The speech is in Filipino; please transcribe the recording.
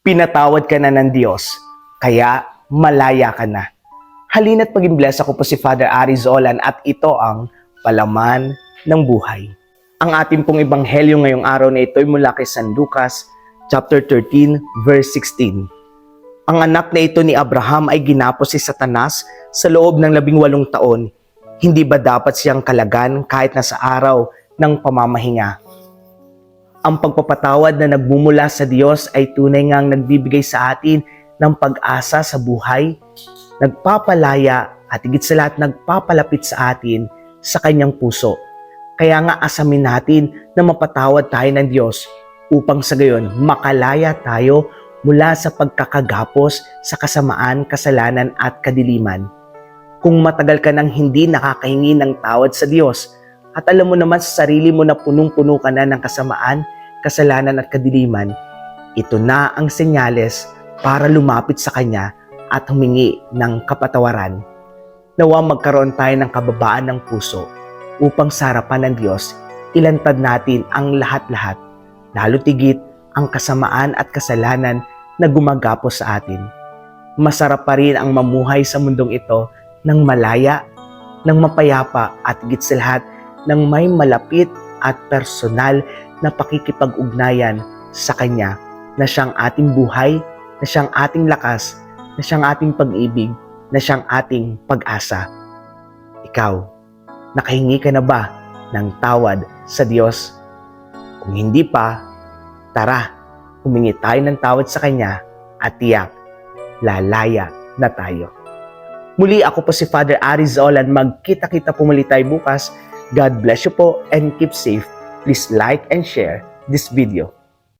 Pinatawad ka na ng Diyos, kaya malaya ka na. Halina't maging bless ako po si Father Arizolan at ito ang palaman ng buhay. Ang ating pong ebanghelyo ngayong araw na ito ay mula kay San Lucas chapter 13 verse 16. Ang anak na ito ni Abraham ay ginapos si Satanas sa loob ng labing walong taon. Hindi ba dapat siyang kalagan kahit na sa araw ng pamamahinga? Ang pagpapatawad na nagmumula sa Diyos ay tunay ngang nagbibigay sa atin ng pag-asa sa buhay, nagpapalaya at higit sa lahat nagpapalapit sa atin sa kanyang puso. Kaya nga asamin natin na mapatawad tayo ng Diyos upang sa gayon makalaya tayo mula sa pagkakagapos sa kasamaan, kasalanan at kadiliman. Kung matagal ka nang hindi nakakahingi ng tawad sa Diyos at alam mo naman sa sarili mo na punong-puno ka na ng kasamaan, kasalanan at kadiliman, ito na ang senyales para lumapit sa Kanya at humingi ng kapatawaran. Nawa magkaroon tayo ng kababaan ng puso upang sa harapan ng Diyos, ilantad natin ang lahat-lahat, lalo tigit ang kasamaan at kasalanan na gumagapos sa atin. Masarap pa rin ang mamuhay sa mundong ito ng malaya, ng mapayapa at lahat ng may malapit at personal na pakikipag-ugnayan sa Kanya na siyang ating buhay, na siyang ating lakas, na siyang ating pag-ibig, na siyang ating pag-asa. Ikaw, nakahingi ka na ba ng tawad sa Diyos? Kung hindi pa, tara, humingi tayo ng tawad sa Kanya at tiyak, lalaya na tayo. Muli ako po si Father Arizolan. Magkita-kita po muli tayo bukas. God bless you po and keep safe. Please like and share this video.